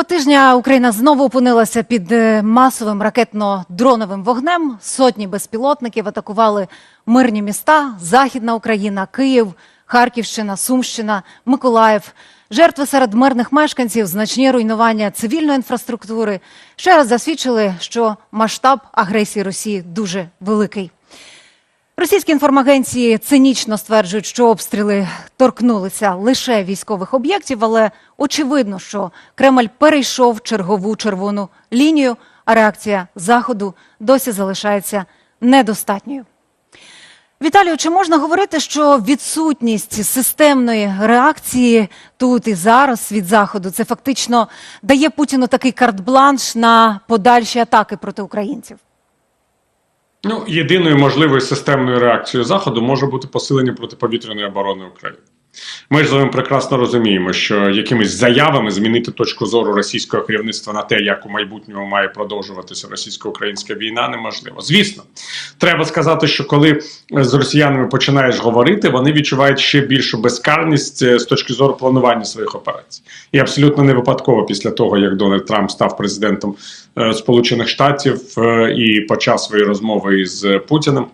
Цього тижня Україна знову опинилася під е, масовим ракетно-дроновим вогнем. Сотні безпілотників атакували мирні міста: Західна Україна, Київ, Харківщина, Сумщина, Миколаїв. Жертви серед мирних мешканців, значні руйнування цивільної інфраструктури ще раз засвідчили, що масштаб агресії Росії дуже великий. Російські інформагенції цинічно стверджують, що обстріли торкнулися лише військових об'єктів, але очевидно, що Кремль перейшов чергову червону лінію, а реакція Заходу досі залишається недостатньою. Віталію, чи можна говорити, що відсутність системної реакції тут і зараз від заходу це фактично дає Путіну такий карт-бланш на подальші атаки проти українців? Ну, єдиною можливою системною реакцією Заходу може бути посилення протиповітряної оборони України. Ми ж з вами прекрасно розуміємо, що якимись заявами змінити точку зору російського керівництва на те, як у майбутньому має продовжуватися російсько-українська війна, неможливо. Звісно, треба сказати, що коли з росіянами починаєш говорити, вони відчувають ще більшу безкарність е, з точки зору планування своїх операцій. І абсолютно не випадково після того, як Дональд Трамп став президентом е, Сполучених Штатів е, і почав свої розмови із Путіним.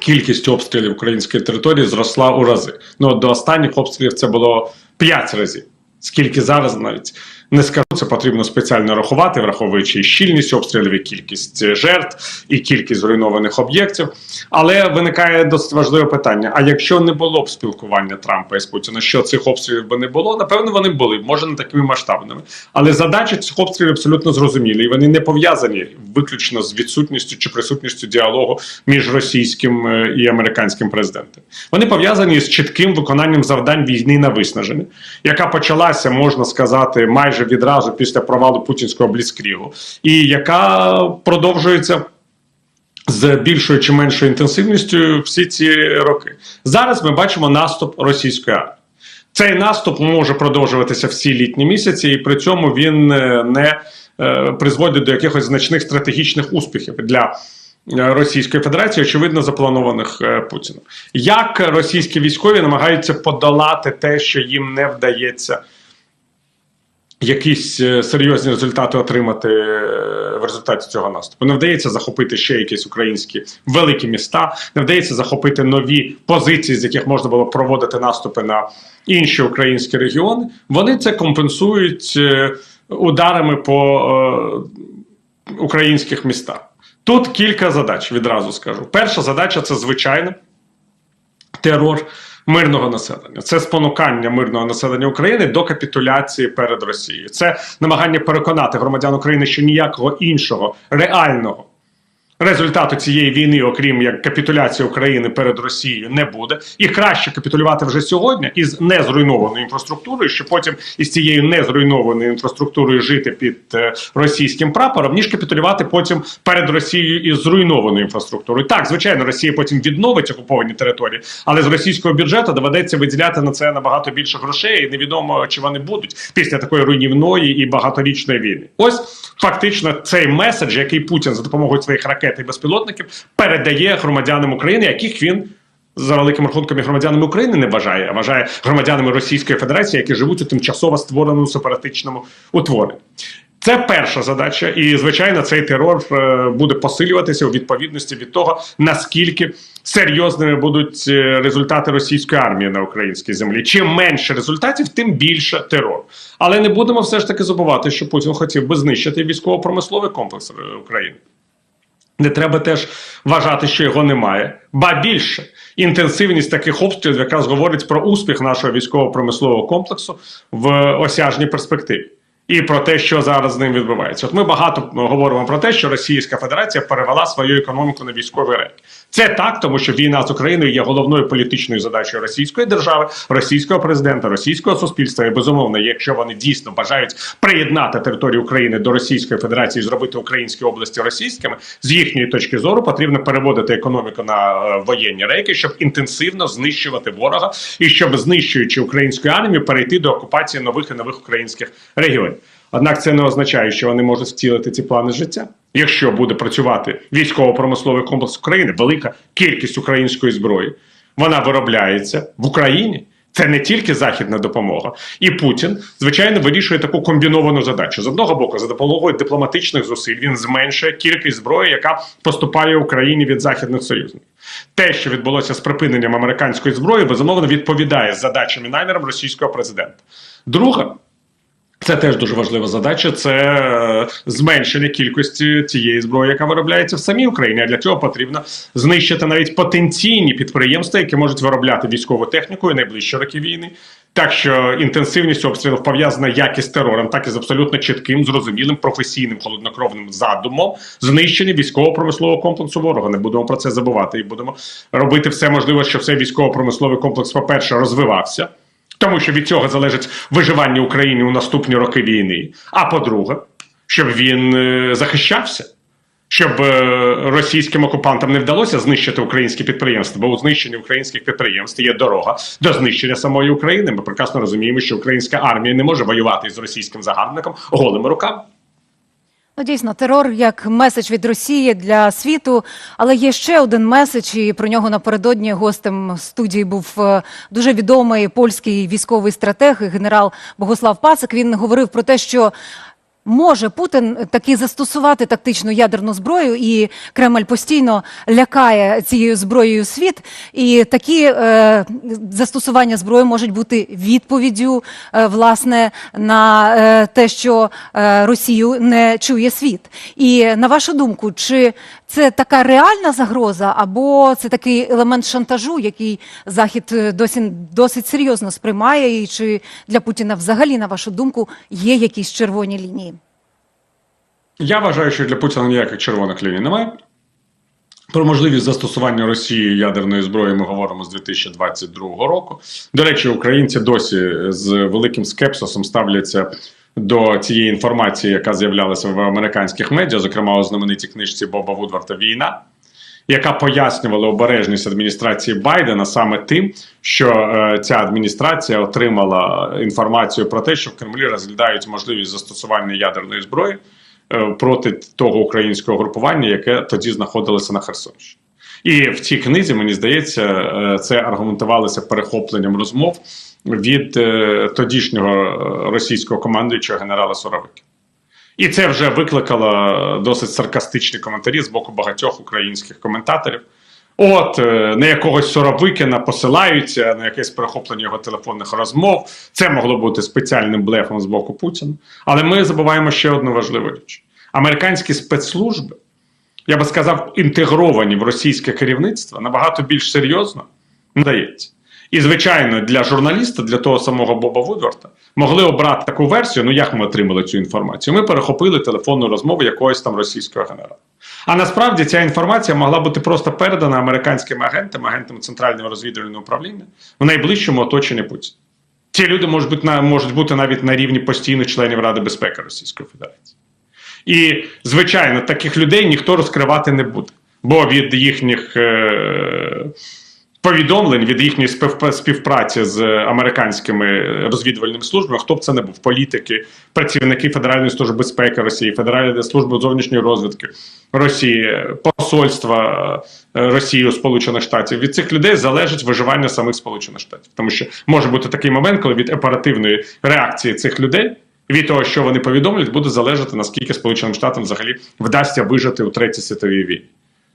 Кількість обстрілів української території зросла у рази. Ну до останніх обстрілів це було 5 разів. Скільки зараз навіть не скажу, це потрібно спеціально рахувати, враховуючи щільність обстрілів, і кількість е, жертв, і кількість зруйнованих об'єктів. Але виникає досить важливе питання: а якщо не було б спілкування Трампа із Путіна, що цих обстрілів би не було? Напевно, вони були, може не такими масштабними. Але задачі цих обстрілів абсолютно зрозумілі, і вони не пов'язані виключно з відсутністю чи присутністю діалогу між російським е, і американським президентом. Вони пов'язані з чітким виконанням завдань війни на виснаження, яка почалася, можна сказати, майже відразу після провалу путінського бліцкрігу, і яка продовжується. З більшою чи меншою інтенсивністю всі ці роки зараз ми бачимо наступ російської армії. Цей наступ може продовжуватися всі літні місяці, і при цьому він е, не е, призводить до якихось значних стратегічних успіхів для е, Російської Федерації, очевидно, запланованих Путіним. Як російські військові намагаються подолати те, що їм не вдається якісь е, серйозні результати отримати е, в результаті цього наступу. Не вдається захопити ще якісь українські великі міста, не вдається захопити нові позиції, з яких можна було проводити наступи на інші українські регіони. Вони це компенсують е, ударами по українських містах. Тут кілька задач відразу скажу. Перша задача це звичайно терор мирного населення. Це спонукання мирного населення України до капітуляції перед Росією. Це намагання переконати громадян України, що ніякого іншого реального. Результату цієї війни, окрім як капітуляції України перед Росією, не буде, і краще капітулювати вже сьогодні із незруйнованою інфраструктурою, щоб потім із цією незруйнованою інфраструктурою жити під е, російським прапором, ніж капітулювати потім перед Росією із зруйнованою інфраструктурою. Так, звичайно, Росія потім відновить окуповані території, але з російського бюджету доведеться виділяти на це набагато більше грошей, і невідомо чи вони будуть після такої руйнівної і багаторічної війни. Ось фактично цей меседж, який Путін за допомогою своїх ракет і безпілотників передає громадянам України, яких він за великим рахунком і громадянами України не вважає, а вважає громадянами Російської Федерації, які живуть у тимчасово створеному сепаратичному утворенні. Це перша задача, і звичайно, цей терор е, буде посилюватися у відповідності від того, наскільки серйозними будуть е, результати російської армії на українській землі. Чим менше результатів, тим більше терор. Але не будемо все ж таки забувати, що Путін хотів би знищити військово-промисловий комплекс е, України. Не треба теж вважати, що його немає. Ба більше інтенсивність таких обстрілів якраз говорить про успіх нашого військово-промислового комплексу в осяжній перспективі. І про те, що зараз з ним відбувається. От ми багато говоримо про те, що Російська Федерація перевела свою економіку на військовий рейк. Це так, тому що війна з Україною є головною політичною задачею російської держави, російського президента, російського суспільства. І безумовно, якщо вони дійсно бажають приєднати територію України до Російської Федерації, і зробити українські області російськими, з їхньої точки зору потрібно переводити економіку на е, воєнні рейки, щоб інтенсивно знищувати ворога і щоб знищуючи українську армію, перейти до окупації нових і нових українських регіонів. Однак це не означає, що вони можуть втілити ці плани життя. Якщо буде працювати військово-промисловий комплекс України, велика кількість української зброї, вона виробляється в Україні. Це не тільки західна допомога, і Путін звичайно вирішує таку комбіновану задачу. З одного боку, за допомогою дипломатичних зусиль він зменшує кількість зброї, яка поступає Україні від західних союзників. Те, що відбулося з припиненням американської зброї, безумовно відповідає задачам і намірам російського президента. Друга. Це теж дуже важлива задача. Це е, зменшення кількості тієї зброї, яка виробляється в самій Україні. А для цього потрібно знищити навіть потенційні підприємства, які можуть виробляти військову техніку і найближчі роки війни. Так що інтенсивність обстрілів пов'язана як із терором, так і з абсолютно чітким, зрозумілим, професійним холоднокровним задумом знищення військово-промислового комплексу ворога. Не будемо про це забувати і будемо робити все можливе, щоб цей військово-промисловий комплекс, по-перше, розвивався. Тому що від цього залежить виживання України у наступні роки війни. А по-друге, щоб він е, захищався, щоб е, російським окупантам не вдалося знищити українські підприємства, бо у знищенні українських підприємств є дорога до знищення самої України. Ми прекрасно розуміємо, що українська армія не може воювати з російським загарбником голими руками. Ну, дійсно, терор як меседж від Росії для світу. Але є ще один меседж, і про нього напередодні гостем студії був е, дуже відомий польський військовий стратег, генерал Богослав Пасик. Він говорив про те, що. Може Путін таки застосувати тактичну ядерну зброю, і Кремль постійно лякає цією зброєю світ. І такі е, застосування зброї можуть бути відповіддю е, власне на е, те, що е, Росію не чує світ. І на вашу думку, чи це така реальна загроза, або це такий елемент шантажу, який Захід е, досі досить серйозно сприймає, і чи для Путіна взагалі, на вашу думку, є якісь червоні лінії? Я вважаю, що для Путіна ніяких червоних ліній немає. Про можливість застосування Росії ядерної зброї ми говоримо з 2022 року. До речі, українці досі з великим скепсисом ставляться до цієї інформації, яка з'являлася в американських медіа, зокрема у знаменитій книжці Боба Вудварта Війна. Яка пояснювала обережність адміністрації Байдена саме тим, що е, ця адміністрація отримала інформацію про те, що в Кремлі розглядають можливість застосування ядерної зброї проти того українського групування, яке тоді знаходилося на Херсонщині. І в цій книзі, мені здається, е, це аргументувалося перехопленням розмов від е, тодішнього е, російського командуючого генерала Соровики. І це вже викликало досить саркастичні коментарі з боку багатьох українських коментаторів. От е, на якогось Соровикина посилаються на якесь перехоплення його телефонних розмов. Це могло бути спеціальним блефом з боку Путіна. Але ми забуваємо ще одну важливу річ: американські спецслужби, я би сказав, інтегровані в російське керівництво набагато більш серйозно надається. І, звичайно, для журналіста, для того самого Боба Вудварта, могли обрати таку версію. Ну як ми отримали цю інформацію? Ми перехопили телефонну розмову якогось там російського генерала. А насправді ця інформація могла бути просто передана американськими агентами, агентами Центрального розвідувального управління в найближчому оточенні Путіна. Ці люди можуть бути на можуть бути навіть на рівні постійних членів Ради безпеки Російської Федерації. І, звичайно, таких людей ніхто розкривати не буде, бо від їхніх. Е- повідомлень від їхньої спів- співпраці з американськими розвідувальними службами, хто б це не був, політики, працівники Федеральної служби безпеки Росії, Федеральної служби зовнішньої розвідки Росії, посольства е, Росії у Сполучених Штатів. Від цих людей залежить виживання самих Сполучених Штатів, тому що може бути такий момент, коли від оперативної реакції цих людей. Від того, що вони повідомлять, буде залежати наскільки Сполученим Штатам взагалі вдасться вижити у третій світовій війні.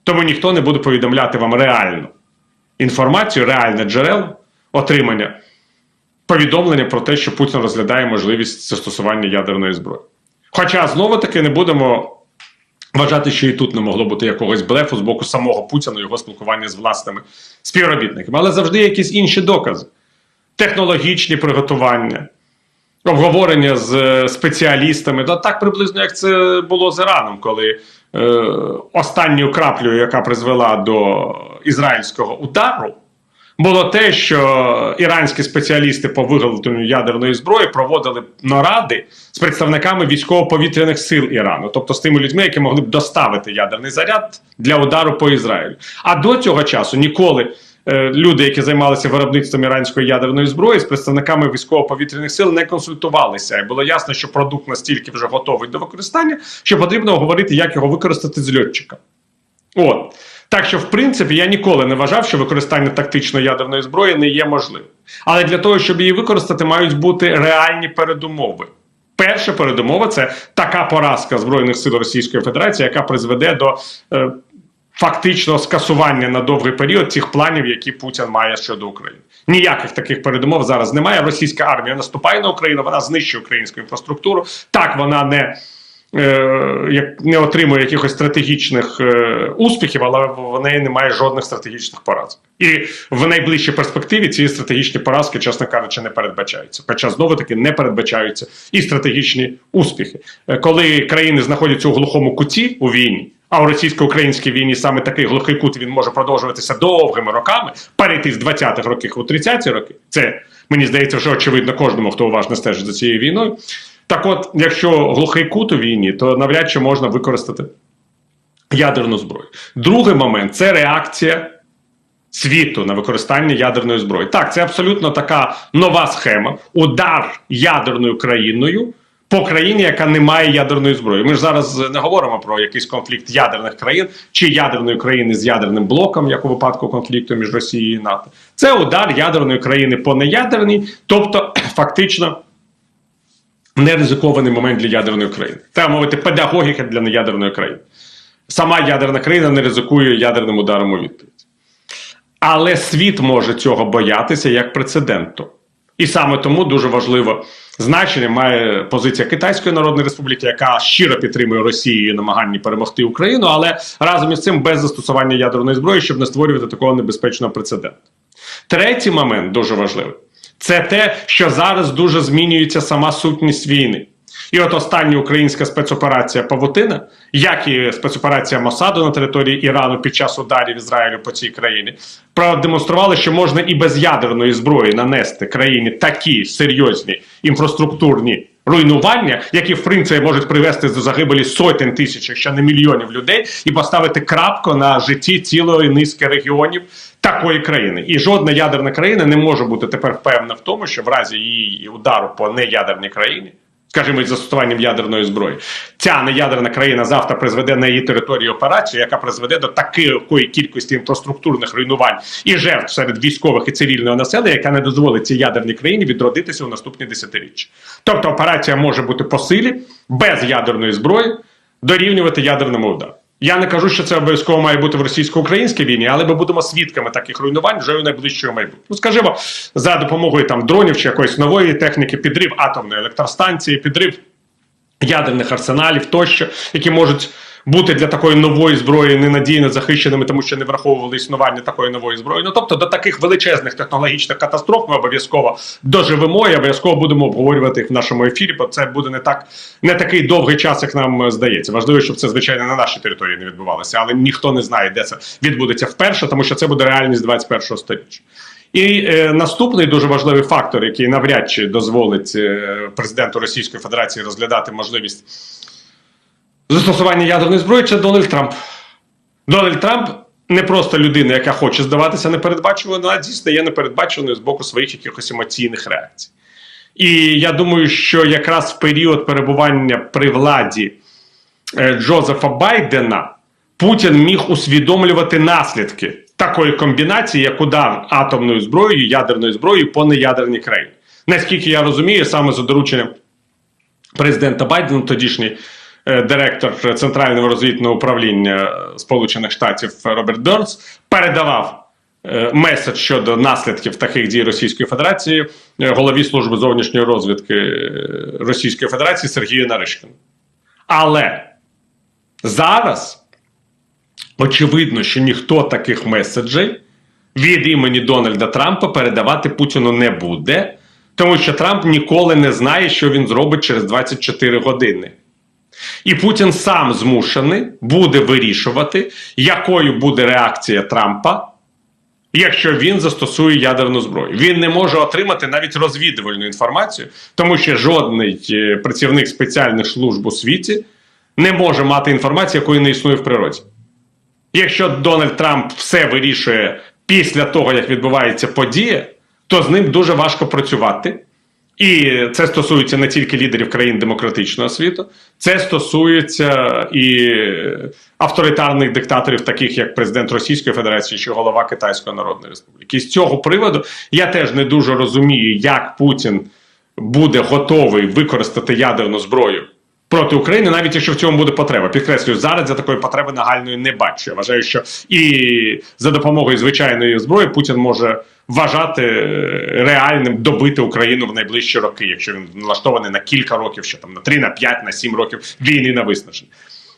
Тому ніхто не буде повідомляти вам реально інформацію, реальне джерело отримання повідомлення про те, що Путін розглядає можливість застосування ядерної зброї. Хоча знову таки не будемо вважати, що і тут не могло бути якогось блефу з боку самого Путіна, його спілкування з власними співробітниками, але завжди якісь інші докази: технологічні приготування. Обговорення з е, спеціалістами, да, так приблизно як це було з Іраном, коли е, останньою краплею, яка призвела до ізраїльського удару, було те, що іранські спеціалісти по виготовленню ядерної зброї проводили наради з представниками військово-повітряних сил Ірану, тобто з тими людьми, які могли б доставити ядерний заряд для удару по Ізраїлю. А до цього часу ніколи. е, Люди, які займалися виробництвом іранської ядерної зброї, з представниками військово-повітряних сил не консультувалися, і було ясно, що продукт настільки вже готовий до використання, що потрібно говорити, як його використати з льотчика. От так що, в принципі, я ніколи не вважав, що використання тактичної ядерної зброї не є можливим. Але для того, щоб її використати, мають бути реальні передумови. Перша передумова це така поразка Збройних сил Російської Федерації, яка призведе до е, фактичного скасування на довгий період цих планів, які Путін має щодо України. Ніяких таких передумов зараз немає. Російська армія наступає на Україну, вона знищує українську інфраструктуру. Так, вона не. Е, Як не отримує якихось стратегічних е, успіхів, але в неї немає жодних стратегічних поразок. І в найближчій перспективі ці стратегічні поразки, чесно кажучи, не передбачаються. Хоча знову таки не передбачаються і стратегічні успіхи. Е, Коли країни знаходяться у глухому куті у війні, а у російсько-українській війні саме такий глухий кут він може продовжуватися довгими роками, перейти з 20-х років у 30-ті роки. Це мені здається, вже очевидно кожному, хто уважно стежить за цією війною. Так, от, якщо глухий кут у війні, то навряд чи можна використати ядерну зброю. Другий момент це реакція світу на використання ядерної зброї. Так, це абсолютно така нова схема. Удар ядерною країною по країні, яка не має ядерної зброї. Ми ж зараз не говоримо про якийсь конфлікт ядерних країн чи ядерної країни з ядерним блоком, як у випадку конфлікту між Росією і НАТО. Це удар ядерної країни по неядерній, тобто фактично. Неризикований момент для ядерної країни. Треба мовити, педагогіка для неядерної країни. Сама ядерна країна не ризикує ядерним ударом у відповідь. Але світ може цього боятися як прецеденту. І саме тому дуже важливо значення має позиція Китайської Народної Республіки, яка щиро підтримує Росію і намагання перемогти Україну, але разом із цим без застосування ядерної зброї, щоб не створювати такого небезпечного прецеденту. Третій момент дуже важливий це те, що зараз дуже змінюється сама сутність війни. І от остання українська спецоперація Павутина, як і спецоперація Мосаду на території Ірану під час ударів Ізраїлю по цій країні, продемонстрували, що можна і без ядерної зброї нанести країні такі серйозні інфраструктурні руйнування, які в принципі можуть привести до загибелі сотень тисяч, якщо не мільйонів людей, і поставити крапку на житті цілої низки регіонів такої країни. І жодна ядерна країна не може бути тепер впевнена в тому, що в разі її удару по неядерній країні. Скажімо, із застосуванням ядерної зброї, ця неядерна країна завтра призведе на її території операцію, яка призведе до такої кількості інфраструктурних руйнувань і жертв серед військових і цивільного населення, яка не дозволить цій ядерній країні відродитися у наступні десятиріччя. Тобто операція може бути по силі без ядерної зброї дорівнювати ядерному удару. Я не кажу, що це обов'язково має бути в російсько-українській війні, але ми будемо свідками таких руйнувань вже у найближчому майбутньому. Ну, скажімо, за допомогою там дронів чи якоїсь нової техніки, підрив атомної електростанції, підрив ядерних арсеналів тощо, які можуть бути для такої нової зброї ненадійно захищеними, тому що не враховували існування такої нової зброї. Ну тобто до таких величезних технологічних катастроф ми обов'язково доживемо і обов'язково будемо обговорювати їх в нашому ефірі, бо це буде не так не такий довгий час, як нам здається. Важливо, щоб це звичайно на нашій території не відбувалося, але ніхто не знає, де це відбудеться вперше, тому що це буде реальність 21 століття. І е, наступний дуже важливий фактор, який навряд чи дозволить е, президенту Російської Федерації розглядати можливість застосування ядерної зброї, це Дональд Трамп. Дональд Трамп не просто людина, яка хоче здаватися непередбачуваною, а дійсно є непередбаченою з боку своїх якихось емоційних реакцій. І я думаю, що якраз в період перебування при владі е, Джозефа Байдена Путін міг усвідомлювати наслідки такої комбінації, як удар атомною зброєю, ядерною зброєю по неядерній країні. Наскільки я розумію, саме за дорученням президента Байдена, тодішній директор Центрального розвідного управління Сполучених Штатів Роберт Бернс передавав е, меседж щодо наслідків таких дій Російської Федерації е, голові служби зовнішньої розвідки е, Російської Федерації Сергію Наришкіну. Але зараз очевидно, що ніхто таких меседжей від імені Дональда Трампа передавати Путіну не буде, тому що Трамп ніколи не знає, що він зробить через 24 години. І Путін сам змушений буде вирішувати, якою буде реакція Трампа, якщо він застосує ядерну зброю. Він не може отримати навіть розвідувальну інформацію, тому що жодний е, працівник спеціальних служб у світі не може мати інформацію, якої не існує в природі. Якщо Дональд Трамп все вирішує після того, як відбувається подія, то з ним дуже важко працювати. І це стосується не тільки лідерів країн демократичного світу, це стосується і авторитарних диктаторів, таких як президент Російської Федерації чи голова Китайської Народної Республіки. І з цього приводу я теж не дуже розумію, як Путін буде готовий використати ядерну зброю. Проти України, навіть якщо в цьому буде потреба, підкреслюю, зараз я такої потреби нагальної не бачу. Я вважаю, що і за допомогою звичайної зброї Путін може вважати е, реальним добити Україну в найближчі роки, якщо він налаштований на кілька років, що там на 3, на 5, на 7 років війни на виснаження.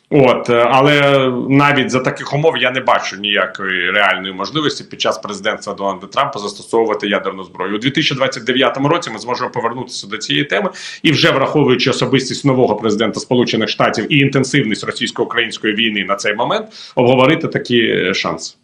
От, е, але навіть за таких умов я не бачу ніякої реальної можливості під час президентства Дональда Трампа застосовувати ядерну зброю у 2029 році. Ми зможемо повернутися до цієї теми і вже враховуючи особистість нового президента Сполучених Штатів і інтенсивність російсько-української війни на цей момент, обговорити такі шанси.